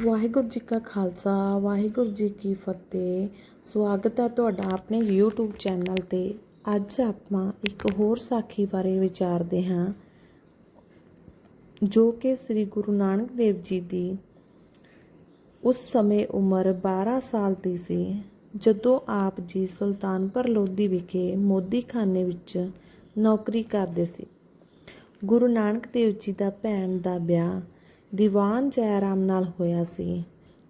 ਵਾਹਿਗੁਰੂ ਜੀ ਕਾ ਖਾਲਸਾ, ਵਾਹਿਗੁਰੂ ਜੀ ਕੀ ਫਤਿਹ। ਸਵਾਗਤ ਹੈ ਤੁਹਾਡਾ ਆਪਣੇ YouTube ਚੈਨਲ ਤੇ। ਅੱਜ ਆਪਾਂ ਇੱਕ ਹੋਰ ਸਾਖੀ ਬਾਰੇ ਵਿਚਾਰਦੇ ਹਾਂ, ਜੋ ਕਿ ਸ੍ਰੀ ਗੁਰੂ ਨਾਨਕ ਦੇਵ ਜੀ ਦੀ ਉਸ ਸਮੇਂ ਉਮਰ 12 ਸਾਲ ਦੀ ਸੀ। ਜਦੋਂ ਆਪ ਜੀ ਸੁਲਤਾਨਪੁਰ ਲੋਧੀ ਵਿਖੇ ਮੋਦੀਖਾਨੇ ਵਿੱਚ ਨੌਕਰੀ ਕਰਦੇ ਸੀ। ਗੁਰੂ ਨਾਨਕ ਦੇਵ ਜੀ ਦਾ ਭੈਣ ਦਾ ਵਿਆਹ ਦੀਵਾਨ ਜੈਰਾਮ ਨਾਲ ਹੋਇਆ ਸੀ,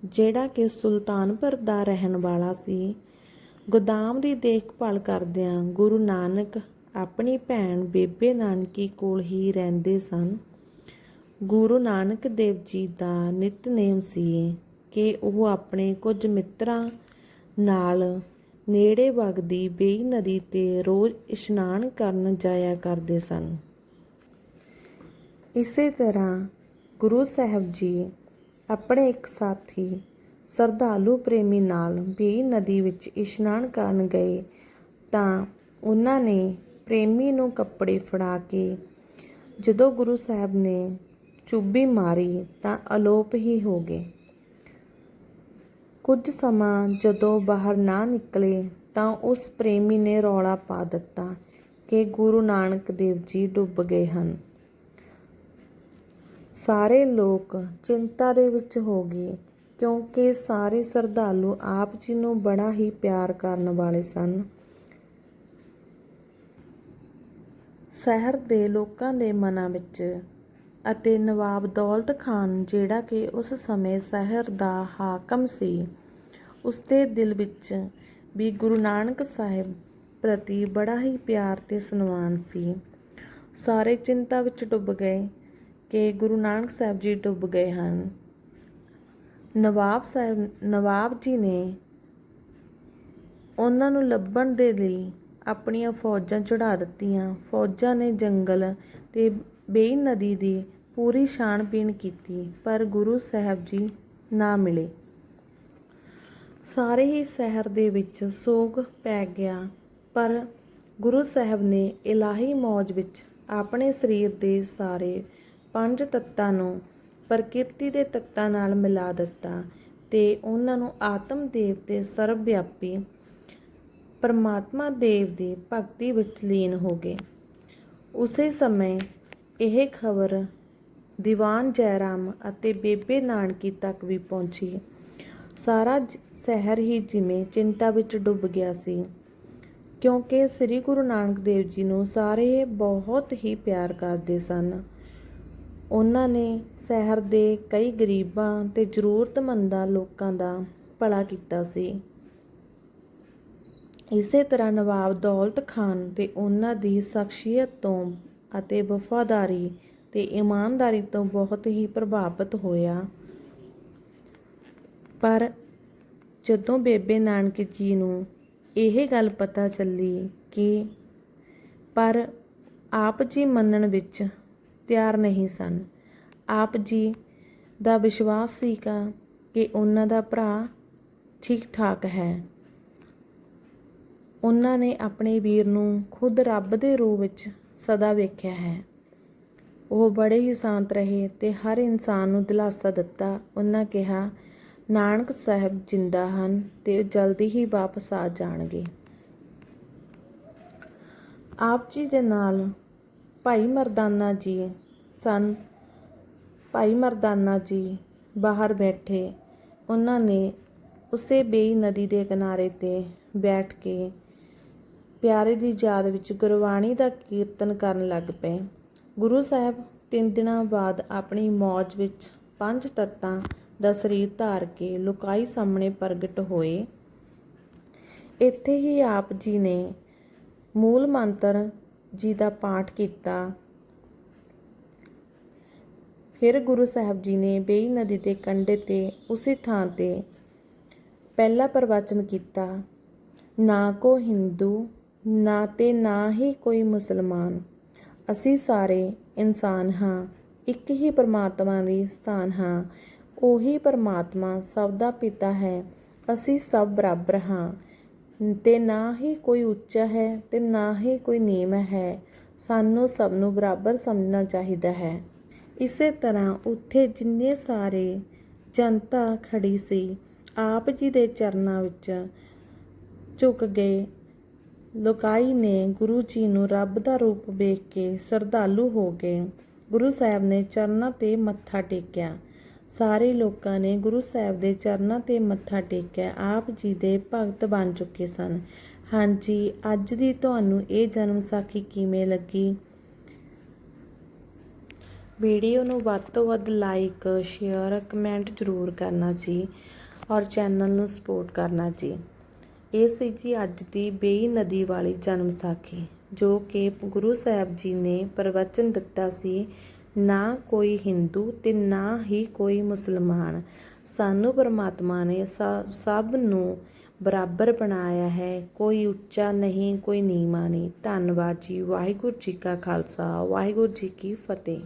ਜਿਹੜਾ ਕਿ ਸੁਲਤਾਨਪੁਰ ਦਾ ਰਹਿਣ ਵਾਲਾ ਸੀ। ਗੋਦਾਮ ਦੀ ਦੇਖਭਾਲ ਕਰਦਿਆਂ ਗੁਰੂ ਨਾਨਕ ਆਪਣੀ ਭੈਣ ਬੇਬੇ ਨਾਨਕੀ ਕੋਲ ਹੀ ਰਹਿੰਦੇ ਸਨ। ਗੁਰੂ ਨਾਨਕ ਦੇਵ ਜੀ ਦਾ ਨਿਤਨੇਮ ਸੀ ਕਿ ਉਹ ਆਪਣੇ ਕੁਝ ਮਿੱਤਰਾਂ ਨਾਲ ਨੇੜੇ ਵਗਦੀ ਬੇਈ ਨਦੀ ਤੇ ਰੋਜ਼ ਇਸ਼ਨਾਨ ਕਰਨ ਜਾਇਆ ਕਰਦੇ ਸਨ। ਇਸੇ ਤਰ੍ਹਾਂ ਗੁਰੂ ਸਾਹਿਬ ਜੀ ਆਪਣੇ ਇੱਕ ਸਾਥੀ ਸ਼ਰਧਾਲੂ ਪ੍ਰੇਮੀ ਨਾਲ ਬੇਈ ਨਦੀ ਵਿੱਚ ਇਸ਼ਨਾਨ ਕਰਨ ਗਏ ਤਾਂ ਉਹਨਾਂ ਨੇ ਪ੍ਰੇਮੀ ਨੂੰ ਕੱਪੜੇ ਫੜਾ ਕੇ ਜਦੋਂ ਗੁਰੂ ਸਾਹਿਬ ਨੇ ਚੁੱਭੀ ਮਾਰੀ ਤਾਂ ਅਲੋਪ ਹੀ ਹੋ ਗਏ। ਕੁਝ ਸਮਾਂ ਜਦੋਂ ਬਾਹਰ ਨਾ ਨਿਕਲੇ ਤਾਂ ਉਸ ਪ੍ਰੇਮੀ ਨੇ ਰੌਲਾ ਪਾ ਦਿੱਤਾ ਕਿ ਗੁਰੂ ਨਾਨਕ ਦੇਵ ਜੀ ਡੁੱਬ ਗਏ ਹਨ। ਸਾਰੇ ਲੋਕ ਚਿੰਤਾ ਦੇ ਵਿੱਚ ਹੋ ਗਏ, ਕਿਉਂਕਿ ਸਾਰੇ ਸਰਧਾਲੂ ਆਪ ਜੀ ਨੂੰ ਬੜਾ ਹੀ ਪਿਆਰ ਕਰਨ ਵਾਲੇ ਸਨ। ਸ਼ਹਿਰ ਦੇ ਲੋਕਾਂ ਦੇ ਮਨਾਂ ਵਿੱਚ ਅਤੇ ਨਵਾਬ ਦੌਲਤ ਖਾਨ ਜਿਹੜਾ ਕਿ ਉਸ ਸਮੇਂ ਸ਼ਹਿਰ ਦਾ ਹਾਕਮ ਸੀ ਉਸ ਦੇ ਦਿਲ ਵਿੱਚ ਵੀ ਗੁਰੂ ਨਾਨਕ ਸਾਹਿਬ ਪ੍ਰਤੀ ਬੜਾ ਹੀ ਪਿਆਰ ਤੇ ਸਨਮਾਨ ਸੀ। ਸਾਰੇ ਚਿੰਤਾ ਵਿੱਚ ਡੁੱਬ ਗਏ ਕਿ ਗੁਰੂ ਨਾਨਕ ਸਾਹਿਬ ਜੀ ਡੁੱਬ ਗਏ ਹਨ। ਨਵਾਬ ਸਾਹਿਬ, ਨਵਾਬ ਜੀ ਨੇ ਉਹਨਾਂ ਨੂੰ ਲੱਭਣ ਦੇ ਲਈ ਆਪਣੀਆਂ ਫੌਜਾਂ ਚੜਾ ਦਿੱਤੀਆਂ। ਫੌਜਾਂ ਨੇ ਜੰਗਲ ਤੇ ਬੇਈ ਨਦੀ ਦੀ ਪੂਰੀ ਛਾਣਬੀਣ ਕੀਤੀ, ਪਰ ਗੁਰੂ ਸਾਹਿਬ ਜੀ ਨਾ ਮਿਲੇ। ਸਾਰੇ ਹੀ ਸ਼ਹਿਰ ਦੇ ਵਿੱਚ ਸੋਗ ਪੈ ਗਿਆ, ਪਰ ਗੁਰੂ ਸਾਹਿਬ ਨੇ ਇਲਾਹੀ ਮੌਜ ਵਿੱਚ ਆਪਣੇ ਸਰੀਰ ਦੇ ਸਾਰੇ ਪੰਜ ਤੱਤਾਂ ਨੂੰ ਪ੍ਰਕਿਰਤੀ ਦੇ ਤੱਤਾਂ ਨਾਲ ਮਿਲਾ ਦਿੱਤਾ ਤੇ ਉਹਨਾਂ ਨੂੰ ਆਤਮ ਦੇਵ ਤੇ ਸਰਵ ਵਿਆਪੀ ਪਰਮਾਤਮਾ ਦੇਵ ਦੀ ਭਗਤੀ ਵਿੱਚ ਲੀਨ ਹੋ ਗਏ। ਉਸੇ ਸਮੇਂ ਇਹ ਖਬਰ ਦੀਵਾਨ ਜੈਰਾਮ ਅਤੇ ਬੇਬੇ ਨਾਨਕੀ ਤੱਕ ਵੀ ਪਹੁੰਚੀ। ਸਾਰਾ ਸ਼ਹਿਰ ਹੀ ਜਿਵੇਂ ਚਿੰਤਾ ਵਿੱਚ ਡੁੱਬ ਗਿਆ ਸੀ, ਕਿਉਂਕਿ ਸ੍ਰੀ ਗੁਰੂ ਨਾਨਕ ਦੇਵ ਜੀ ਨੂੰ ਸਾਰੇ ਬਹੁਤ ਹੀ ਪਿਆਰ ਕਰਦੇ ਸਨ। ਉਹਨਾਂ ਨੇ ਸ਼ਹਿਰ ਦੇ ਕਈ ਗਰੀਬਾਂ ਤੇ ਜ਼ਰੂਰਤਮੰਦਾਂ ਲੋਕਾਂ ਦਾ ਭਲਾ ਕੀਤਾ ਸੀ। ਇਸੇ ਤਰ੍ਹਾਂ ਨਵਾਬ ਦੌਲਤ ਖਾਨ ਤੇ ਉਹਨਾਂ ਦੀ ਸ਼ਖਸੀਅਤ ਤੋਂ ਅਤੇ ਵਫਾਦਾਰੀ ਤੇ ਇਮਾਨਦਾਰੀ ਤੋਂ ਬਹੁਤ ਹੀ ਪ੍ਰਭਾਵਿਤ ਹੋਇਆ। ਪਰ ਜਦੋਂ ਬੇਬੇ ਨਾਨਕ ਜੀ ਨੂੰ ਇਹ ਗੱਲ ਪਤਾ ਚੱਲੀ ਕਿ ਪਰ ਆਪ ਜੀ ਮੰਨਣ ਵਿੱਚ ਤਿਆਰ ਨਹੀਂ ਸਨ। ਆਪ ਜੀ ਦਾ ਵਿਸ਼ਵਾਸ ਸੀਗਾ ਕਿ ਉਹਨਾਂ ਦਾ ਭਰਾ ਠੀਕ ਠਾਕ ਹੈ। ਉਹਨਾਂ ਨੇ ਆਪਣੇ ਵੀਰ ਨੂੰ ਖੁਦ ਰੱਬ ਦੇ ਰੂਪ ਵਿੱਚ ਸਦਾ ਵੇਖਿਆ ਹੈ। ਉਹ ਬੜੇ ਹੀ ਸ਼ਾਂਤ ਰਹੇ ਤੇ ਹਰ ਇਨਸਾਨ ਨੂੰ ਦਿਲਾਸਾ ਦਿੱਤਾ। ਉਹਨਾਂ ਕਿਹਾ, ਨਾਨਕ ਸਾਹਿਬ ਜਿੰਦਾ ਹਨ ਤੇ ਜਲਦੀ ਹੀ ਵਾਪਸ ਆ ਜਾਣਗੇ। ਆਪ ਜੀ ਦੇ ਨਾਲ ਭਾਈ ਮਰਦਾਨਾ ਜੀ ਸਨ। ਭਾਈ ਮਰਦਾਨਾ ਜੀ ਬਾਹਰ ਬੈਠੇ। ਉਹਨਾਂ ਨੇ ਉਸੇ ਬੇਈ ਨਦੀ ਦੇ ਕਿਨਾਰੇ ਤੇ ਬੈਠ ਕੇ ਪਿਆਰੇ ਦੀ ਯਾਦ ਵਿੱਚ ਗੁਰਬਾਣੀ ਦਾ ਕੀਰਤਨ ਕਰਨ ਲੱਗ ਪਏ। ਗੁਰੂ ਸਾਹਿਬ ਤਿੰਨ ਦਿਨਾਂ ਬਾਅਦ ਆਪਣੀ ਮੌਜ ਵਿੱਚ ਪੰਜ ਤੱਤਾਂ ਦਾ ਸਰੀਰ ਧਾਰ ਕੇ ਲੁਕਾਈ ਸਾਹਮਣੇ ਪ੍ਰਗਟ ਹੋਏ। ਇੱਥੇ ਹੀ ਆਪ ਜੀ ਨੇ ਮੂਲ ਮੰਤਰ ਜੀ ਦਾ ਪਾਠ ਕੀਤਾ। ਫਿਰ ਗੁਰੂ ਸਾਹਿਬ ਜੀ ਨੇ ਬੇਈ ਨਦੀ ਦੇ ਕੰਢੇ ਤੇ ਉਸੇ ਥਾਂ ਤੇ ਪਹਿਲਾ ਪ੍ਰਵਚਨ ਕੀਤਾ, ਨਾ ਕੋ ਹਿੰਦੂ, ਨਾ ਤੇ ਨਾ ਹੀ ਕੋਈ ਮੁਸਲਮਾਨ। ਅਸੀਂ ਸਾਰੇ ਇਨਸਾਨ ਹਾਂ, ਇੱਕ ਹੀ ਪਰਮਾਤਮਾ ਦੀ ਸਥਾਨ ਹਾਂ। ਉਹੀ ਪਰਮਾਤਮਾ ਸਭ ਦਾ ਪਿਤਾ ਹੈ, ਅਸੀਂ ਸਭ ਬਰਾਬਰ ਹਾਂ। ਅਤੇ ਨਾ ਹੀ ਕੋਈ ਉੱਚਾ ਹੈ ਅਤੇ ਨਾ ਹੀ ਕੋਈ ਨੀਮ ਹੈ। ਸਾਨੂੰ ਸਭ ਨੂੰ ਬਰਾਬਰ ਸਮਝਣਾ ਚਾਹੀਦਾ ਹੈ। ਇਸੇ ਤਰ੍ਹਾਂ ਉੱਥੇ ਜਿੰਨੇ ਸਾਰੇ ਜਨਤਾ ਖੜੀ ਸੀ, ਆਪ ਜੀ ਦੇ ਚਰਨਾਂ ਵਿੱਚ ਝੁਕ ਗਏ। ਲੋਕਾਈ ਨੇ ਗੁਰੂ ਜੀ ਨੂੰ ਰੱਬ ਦਾ ਰੂਪ ਵੇਖ ਕੇ ਸਰਧਾਲੂ ਹੋ ਗਏ। ਗੁਰੂ ਸਾਹਿਬ ਨੇ ਚਰਨਾਂ ਤੇ ਮੱਥਾ ਟੇਕਿਆ। ਸਾਰੇ ਲੋਕਾਂ ਨੇ ਗੁਰੂ ਸਾਹਿਬ ਦੇ ਚਰਨਾਂ ਤੇ ਮੱਥਾ ਟੇਕਿਆ। ਆਪ ਜੀ ਦੇ ਭਗਤ ਬਣ ਚੁੱਕੇ ਸਨ। ਹਾਂਜੀ, ਅੱਜ ਦੀ ਤੁਹਾਨੂੰ ਇਹ ਜਨਮ ਸਾਖੀ ਕਿਵੇਂ ਲੱਗੀ? ਵੀਡੀਓ ਨੂੰ ਵੱਧ ਤੋਂ ਵੱਧ ਲਾਈਕ, ਸ਼ੇਅਰ, ਕਮੈਂਟ ਜ਼ਰੂਰ ਕਰਨਾ ਜੀ ਔਰ ਚੈਨਲ ਨੂੰ ਸਪੋਰਟ ਕਰਨਾ ਜੀ। ਇਹ ਸੀ ਜੀ ਅੱਜ ਦੀ ਬੇਈ ਨਦੀ ਵਾਲੀ ਜਨਮ ਸਾਖੀ, ਜੋ ਕਿ ਗੁਰੂ ਸਾਹਿਬ ਜੀ ਨੇ ਪ੍ਰਵਚਨ ਦਿੱਤਾ ਸੀ ਨਾ ਕੋਈ ਹਿੰਦੂ ਤੇ ਨਾ ਹੀ ਕੋਈ ਮੁਸਲਮਾਨ। ਸਾਨੂੰ ਪਰਮਾਤਮਾ ਨੇ ਸਾ- ਸਭ ਨੂੰ ਬਰਾਬਰ ਬਣਾਇਆ ਹੈ। ਕੋਈ ਉੱਚਾ ਨਹੀਂ, ਕੋਈ ਨੀਵਾਂ ਨਹੀਂ। ਧੰਨਵਾਦ ਜੀ। ਵਾਹਿਗੁਰੂ ਜੀ ਕਾ ਖਾਲਸਾ। ਵਾਹਿਗੁਰੂ ਜੀ ਕੀ ਫਤਿਹ।